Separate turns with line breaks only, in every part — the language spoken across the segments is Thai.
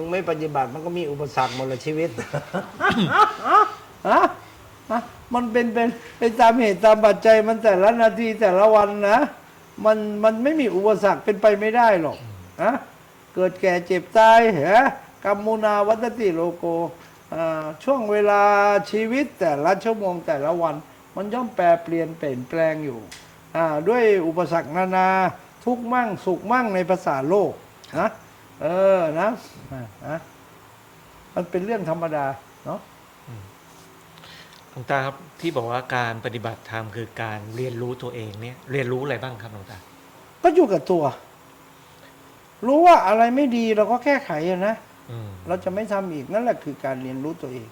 มึงไม่ปฏิบัติมันก็มีอุปสรรคหมดลชีวิตฮะฮะมันเป็นเป็นเป็นตามเหตุตามปัจจัยมันแต่ละนาทีแต่ละวันนะมันมันไม่มีอุปสรรคเป็นไปไม่ได้หรอกนะเกิดแก่เจ็บตายเหรอกรรมุนาวัตติโลโก่ช่วงเวลาชีวิตแต่ละชั่วโมงแต่ละวัน มันย่อมแปรเปลี่ยนเปลี่ยนแปลงอยู่ด้วยอุปสรรคนานาทุกมั่งสุขมั่งในภาษาโลกนะ เออนะอ่านะมันเป็นเรื่องธรรมดาเนาะ
หลวงตาครับที่บอกว่าการปฏิบัติธรรมคือการเรียนรู้ตัวเองเนี่ย เรียนรู้อะไรบ้างครับหลวงตา
ก็อยู่กับตัว รู้ว่าอะไรไม่ดีเราก็แก้ไขอะนะ
อืม
เราจะไม่ทำอีกนั่นแหละคือการเรียนรู้ตัวเอง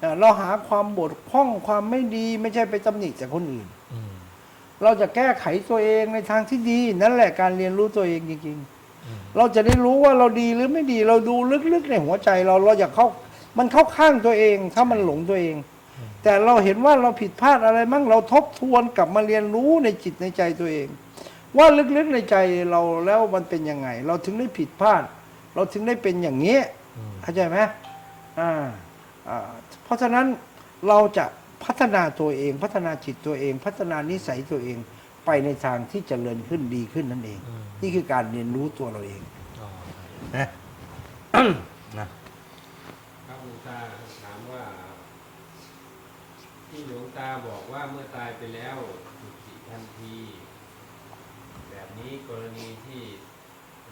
เอ่อเราหาความบกพร่องความไม่ดี ไม่ใช่ไปตำหนิแต่คนอื่น
อืม
เราจะแก้ไขตัวเองในทางที่ดี นั่นแหละการเรียนรู้ตัวเองจริง
อืม
ๆ เราจะได้รู้ว่าเราดีหรือไม่ดีเราดูลึกๆในหัวใจเราเราอยากเข้ามันเข้าข้างตัวเอง ถ้ามันหลงตัวเอง แต่เราเห็นว่าเราผิดพลาดอะไรมั่งเราทบทวนกลับมาเรียนรู้ในจิตในใจตัวเอง ว่าลึกๆในใจเราแล้วมันเป็นยังไง เราถึงได้ผิดพลาด เราถึงได้เป็นอย่างนี้
อืม
เข้าใจไหมอ่าอ่าเพราะฉะนั้นเราจะพัฒนาตัวเอง พัฒนาจิตตัวเอง พัฒนานิสัยตัวเอง ไปในทางที่จเจริญขึ้นดีขึ้นนั่นเอง
อืม
นี่คือการเรียนรู้ตัวเราเอง
อ๋อ
ครับหลวงตาถามว่า ที่หลวงตาบอกว่าเมื่อตายไปแล้วจุติทันที แบบนี้กรณีที่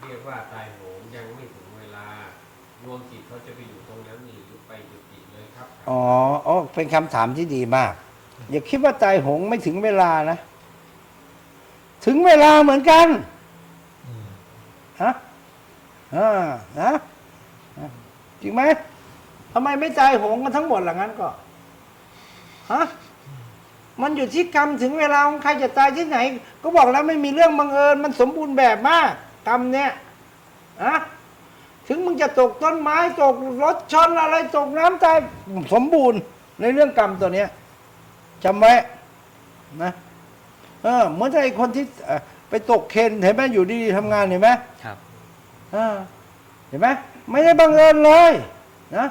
เรียกว่าตายโหงยังไม่ถึงเวลาดวงจิตเขาจะไปอยู่ตรงนั้นหรือไปจุติเลยครับ
อ๋ออ๋อเป็นคำถามที่ดีมาก อย่าคิดว่าตายโหงไม่ถึงเวลานะ ถึงเวลาเหมือนกัน
อืม
ฮะอ่านะจริงไหมทำไมไม่ตายโหงกันทั้งหมดหลังนั้นก็ฮะมันอยู่ที่กรรมถึงเวลาของใครจะตายที่ไหน ก็บอกแล้วไม่มีเรื่องบังเอิญมันสมบูรณ์แบบมาก กรรมเนี่ยอะถึงมึงจะตกต้นไม้ตกรถชนอะไรตกน้ำตายสมบูรณ์ในเรื่องกรรมตัวเนี้ยจำไว้นะ เออเหมือนไอ้คนที่เอ่อไปตกเคนเห็นไหมอยู่ดีๆทำงานเห็นไหม
ครับ
อ่าเห็นไหมไม่ได้บังเอิญเลยนะ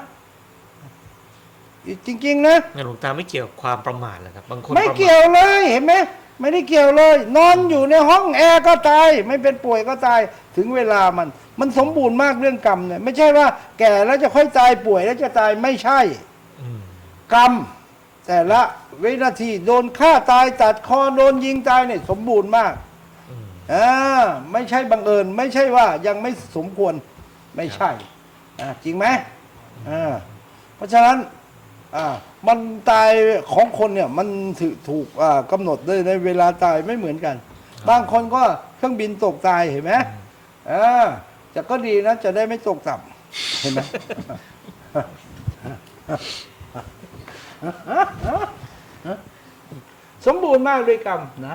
จริง ๆ นะ
งั้นหลวงตาไม่เกี่ยวกับความประมาทเหรอครับบางคน
ไม่
ประาท
เกี่ยวเลยเห็นไหมไม่ได้เกี่ยวเลย นอนอยู่ในห้องแอร์ก็ตายไม่เป็นป่วยก็ตายถึงเวลามัน มันสมบูรณ์มากเรื่องกรรมเนี่ยไม่ใช่ว่า แก่แล้วจะค่อยตายป่วยแล้วจะตายไม่ใช่
อืม
กรรม แต่ละวินาทีโดนฆ่าตายตัดคอโดนยิงตายเนี่ยสมบูรณ์มาก
อืม
อ่าไม่ใช่บังเอิญ ไม่ใช่ว่ายังไม่สมควรไม่ใช่อ่าจริงไหมอ่าเพราะฉะนั้นอ่ามันตายของคนเนี่ยมันถือถูกอ่ากำหนดด้วยในเวลาตายไม่เหมือนกัน บางคนก็เครื่องบินตกตายเห็นไหมอ่าแต่ก็ดีนะจะได้ไม่ตกต่ำเห็นไหม สมบูรณ์มากด้วยกรรมนะ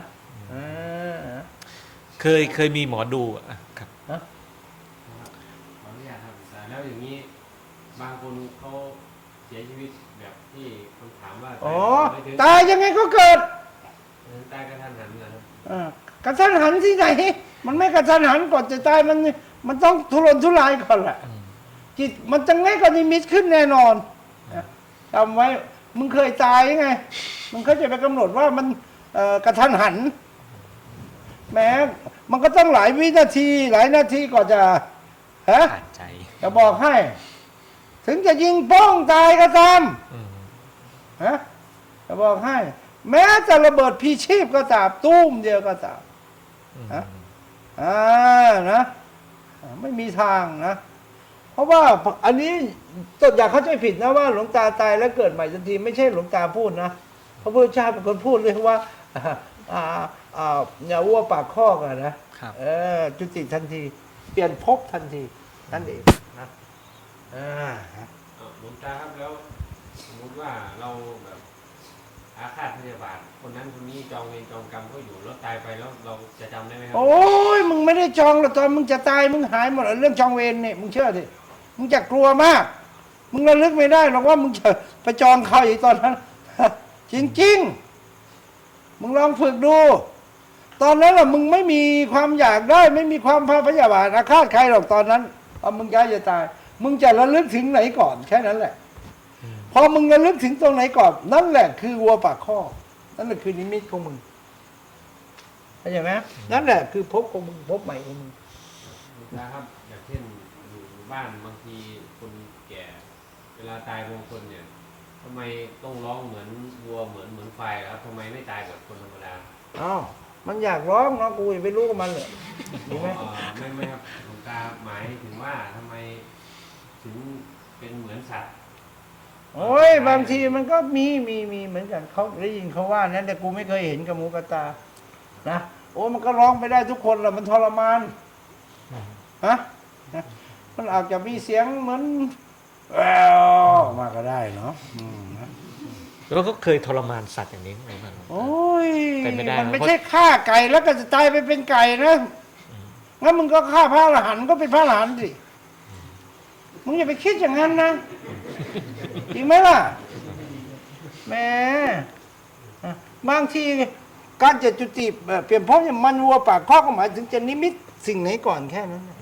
อ่า
เคยเคยมีหมอดูอะครับ
ขออนุญาตครับหลวงตาแล้วอย่างนี้ บางคนเขาเสียชีวิตแบบที่คนถามว่า
อ๋อ
ไม่ถึง
ตายยังไงก็เกิด
ตายกระทันหันนะครับ
อ่ากระทันหันที่ไหน มันไม่กระทันหันก่อนจะตายมันมันต้องทุรนทุรายก่อนแหละ
อืม
จิตมันจะง่ายกว่านิมิตขึ้นแน่นอนนะจำไว้ มึงเคยตายยังไงมึงเขาจะไปกำหนดว่ามันเอ่อกระทันหัน แม้มันก็ต้องหลายวินาที หลายนาทีก่อนจะฮะ
ขาดใจ
จะบอกให้ ถึงจะยิงโป้งตายก็ตาม
อืม
ฮะจะบอกให้ แม้จะระเบิดพีชีพก็ตามตุ้มเดียวก็ตาม
อืม
ฮะอ่านะอ่าไม่มีทางนะเพ ราะว่าอันนี้ต้นอยากเข้าใจผิดนะว่าหลวงตาตายแล้วเกิดใหม่ทันทีไม่ใช่หลวงตาพูดนะพระพุทธเจ้าเป็นคนพูดเลยว่าอ่าอ่าอ่าอย่าวัวปากคอกอะนะครับเออจุติทันที เปลี่ยนภพทันทีนั่นเองนะอ่า
เอาหลวงตาครับแล้วสมมติว่าเราแบบอาฆาตพยาบาทคนนั้นคนนี้จองเวรจองกรรมก็อยู่แล้วตายไปแล้วเราจะจำได้ไหมครั
โอ้ยมึงไม่ได้จองหรอกตอนมึงจะตายมึงหายหมดแล้วเรื่องจองเวรเนี่ยมึงเชื่อสิ มึงจะกลัวมาก มึงระลึกไม่ได้หรอกว่ามึงจะไปจองเขาอีกตอนนั้น จริงๆ มึงลองฝึกดู ตอนนั้นแหะมึงไม่มีความอยากได้ ไม่มีความพยาบาทอาฆาตใครหรอกตอนนั้นตอนมึงย้ายจะตาย มึงจะระลึกถึงไหนก่อนแค่นั้นแหละ พอมึงระลึกถึงตรงไหนก่อน นั่นแหละคือวัวปากข้อ นั่นแหละคือนิมิตของมึงเข้าใจไหมนั่นแหละคือภพของมึงภพใหม่ของมึง
นะครับอย่างเช่นอยู่ บ้านบางทีคนแก่ เวลาตายบางคนเนี่ยทำไมต้องร้องเหมือนวัวเหมือนเหมือนไฟครับทำไมไม่ตายแบบคนธรรมดา
อ้าวมันอยากร้องเนาะกูอย่าไปรู้กับมันเลยดีไหม
เอ่อไม่ไม่ครับหลวงตาหมายถึงว่าทำไมถึงเป็นเหมือนสัตว์
โอ้ยบางทีมันก็มีมีมีเหมือนกันเขาได้ยินเขาว่านั้นแต่กูไม่เคยเห็นกับหมูกระตา นะโอ้มันก็ร้องไปได้ทุกคนแหละมันทรมาน
อืม
ฮะนะ มันอาจจะมีเสียงเหมือนแววออกมาก็ได้เนาะอืมนะ
แล้วก็เคยทรมานสัตว์อย่างนี้ไหมครับหลวงตา
โอ้ย
เป็นไม่ได้
มันไม่
เพราะ
ใช่ฆ่าไก่แล้วก็จะตายไปเป็นไก่นะงั้นมึงก็ฆ่าพระอรหันต์ก็เป็นพระอรหันต์สิมึงอย่าไปคิดอย่างนั้นนะจริงไหมล่ะแหมอะบางทีการจะจุติเอ่อเปลี่ยนภพเนี่ยมันวัวปากข้อก็หมายถึงจะนิมิตสิ่งไหนก่อนแค่นั้นน่ะ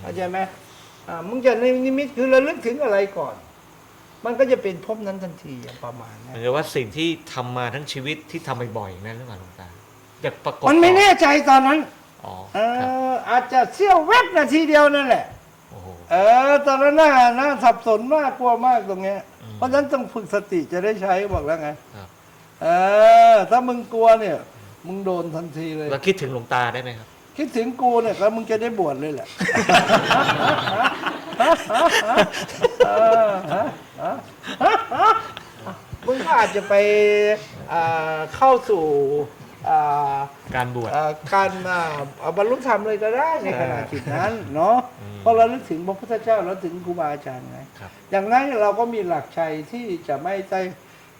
เข้าใจไหมอ่า มึงจะในนิมิตคือระลึกถึงอะไรก่อน มันก็จะเป็นภพนั้นทันทีอย่างประมาณ
ห
นั้
มานยถึงว่าสิ่งที่ทำมาทั้งชีวิตที่ทำบ่อยๆนั่นหรือเปล่าหลวงตาอยากประกอบ
มันไม่แน่ใจตอนนั้น
อ๋อ
เอ
ครับ
ออาจจะเสี้ยวแวบนาทีเดียวนั่นแหละ
โอ้โห
เออตอนนั้นน่าน่าสับสนมากกลัวมากตรงเนี้ย
อืม
เพราะฉะนั้นต้องฝึกสติจะได้ใช้บอกแล้วไง
ครับ
เออ ถ้ามึงกลัวเนี่ย มึงโดนทันทีเลย
แล้วคิดถึงหลวงตาได้ไหมครับ
คิดถึงกูเนี่ยแล้วมึงจะได้บวชเลยแหละเออฮะฮะฮะมึงก็อาจจะไปอ่าเข้าสู่อ่า
การบวช
เอ่อการอ่าเอาบรรลุธรรมเลยก็ได้ในขณะจิตนั้นเนาะ
อืม
เพราะเราลึกถึงพระพุทธเจ้าเราถึงครูบาอาจารย์ไง
ครับ
อย่างนั้นเราก็มีหลักชัยที่จะไม่ได้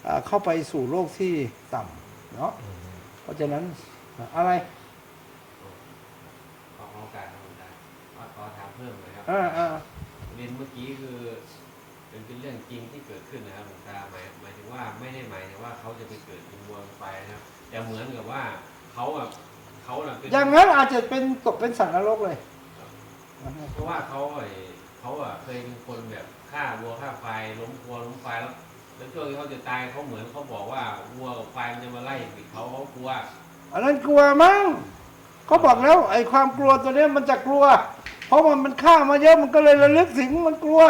อ่าเข้าไปสู่โลกที่ต่ำเนาะ
อืม
เพราะฉะนั้นอะไร
ขอโอกาสครับหลวงตาขอขอถาม เพิ่มหน่อยครับ
อ่าอ่า
เรียนเมื่อกี้คือเป็นเป็นเรื่องจริงที่เกิดขึ้นนะครับหลวงตาหมายหมายถึงว่าไม่ได้หมายถึงว่าเขาจะไปเกิดเป็นวัวเป็นไฟนะครับแต่เหมือนกับว่าเขาแบบเขาน่ะเป็น
อย่างนั้นอาจจะเป็นตกเป็นสัตว์นรกเลย
เพราะว่าเขาไอ้เขาอะเคยเป็นคนแบบฆ่าวัวฆ่าไฟล้มวัวล้มไฟแล้วแล้วช่วงที่เขาจะตายเขาเหมือนเขาบอกว่าวัวกับไฟมันจะมาไล่ปิดเขาเขากลัว
อันนั้นกลัวมั้งเขาบอกแล้ว ไอ้ความกลัวตัวเนี้ยมันจะกลัว เพราะมันมันฆ่ามาเยอะมันก็เลยระลึกถึงมันกลัว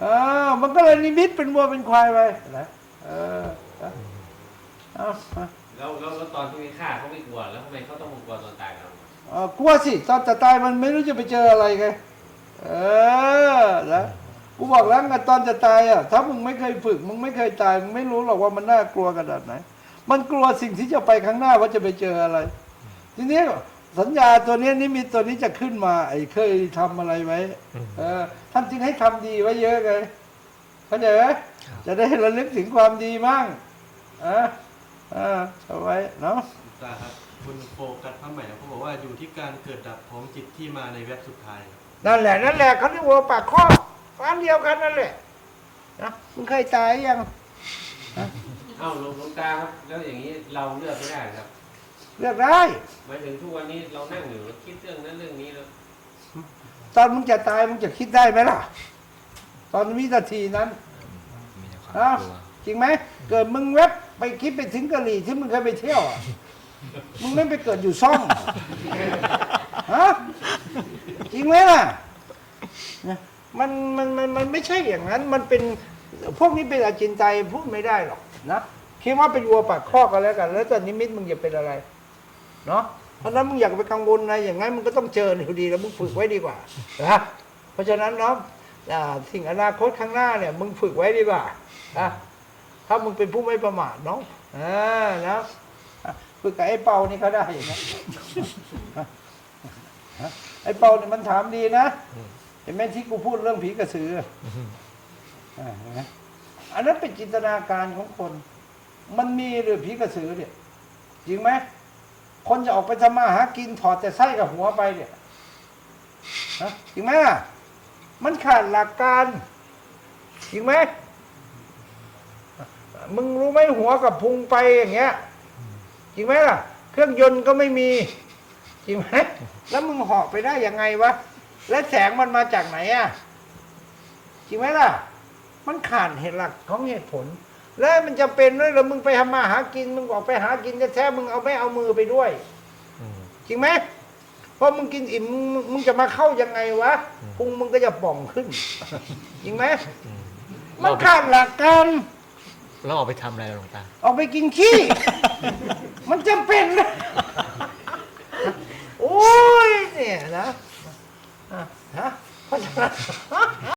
เออมันก็เลยนิมิตเป็นวัวเป็นควายไปนะเออเอาเอาเอา
แล้วแล้วแล้วตอนที่ไม่ฆ่าเขาไม่กลัวแล้วทำไมเขาต้องมากลัวตอนตายครับ
เอ่อกลัวสิตอนจะตายมันไม่รู้จะไปเจออะไรไงเออแล้วกูบอกแล้วไงตอนจะตายอะถ้ามึงไม่เคยฝึกมึงไม่เคยตายมึงไม่รู้หรอกว่ามันน่ากลัวขนาดไหนมันกลัวสิ่งที่จะไปข้างหน้าว่าจะไปเจออะไร ทีนี้ สัญญาตัวเนี้ยนิมิตตัวนี้จะขึ้นมา ไอ้เคยทำอะไรไว้
อืม
เออท่านจึงให้ทำดีไว้เยอะไงเข้าใจไหม
ครับ
จะได้ระลึกถึงความดีมั่งเออเออเอาไว้เนาะ
ตาครับคุณโฟกัสพระใหม่เขาบอกว่าอยู่ที่การเกิดดับของจิตที่มาในเว็บสุดท้ายครับ
นั่นแหละนั่นแหละเขาเรียกว่าปากข้ออันเดียวกันนั่นแหละนะมึงเคยตายยัง
เอ้าหลวงหลวงตาครับ แล้วอย่างนี้เราเลือกไม่ได้ครับ
เลือกได้
หมายถึงทุกวันนี้เรานั่งอยู่แล้วคิดเรื่องนั้นเรื่องนี้แล้ว
ตอนมึงจะตายมึงจะคิดได้ไหมล่ะ ตอนวินาทีนั้น
มีแต่ความ
อ้าว
กลัว
จริงไหมเกิดมึงแวบไปคิดไปถึงกะหรี่ที่มึงเคยไปเที่ยวอะมึงไม่ไปเกิดอยู่ซ่องฮะจริงไหมล่ะเนี่ยมันมันมันมันไม่ใช่อย่างนั้น มันเป็นพวกนี้เป็นอาจินไตยพูดไม่ได้หรอกนะคิดว่าเป็นวัวปากคอกกันแล้วกัน แล้วแต่นิมิตมึงจะเป็นอะไร เนาะเพราะนั้นมึงอยากไปกังวลอะไรอย่างนั้นมึงก็ต้องเจออยู่ดีแล้วมึงฝึกไว้ดีกว่านะเพราะฉะนั้นเนาะสิ่งอนาคตข้างหน้าเนี่ยมึงฝึกไว้ดีกว่านะถ้ามึงเป็นผู้ไม่ประมาทเนาะอ่านะฝึกกับไอ้เปานี่เขาได้อย่างนี้ไอ้เปาเนี่ยมันถามดีนะเห็นไหมที่กูพูดเรื่องผีกระสืออันนั้นเป็นจินตนาการของคน มันมีหรือผีกระสือเนี่ยจริงไหม คนจะออกไปทำมาหากินถอดแต่ไส้กับหัวไปเนี่ยฮะจริงไหมมันขาดหลักการจริงไหมมึงรู้ไหมหัวกับพุงไปอย่างเงี้ยจริงไหมล่ะ เครื่องยนต์ก็ไม่มีจริงไหมแล้วมึงเหาะไปได้ยังไงวะและแสงมันมาจากไหนอะจริงไหมล่ะ มันขาดเหตุหลักของเหตุผล แล้วมันจะเป็นด้วยหรือมึงไปทำมาหากินมึงออกไปหากินแท้ๆมึงเอาไม่เอามือไปด้วยจริงไหมเพราะมึงกินอิ่มมึงจะมาเข้ายังไงวะพุงมึงก็จะป่องขึ้นจริงไหม
มั
นขาดหลักการ
เราออกไปทำอะไรหลวงตา
ออกไปกินขี้ มันจำเป็นนะโอ้ยเนี่ยนะฮะ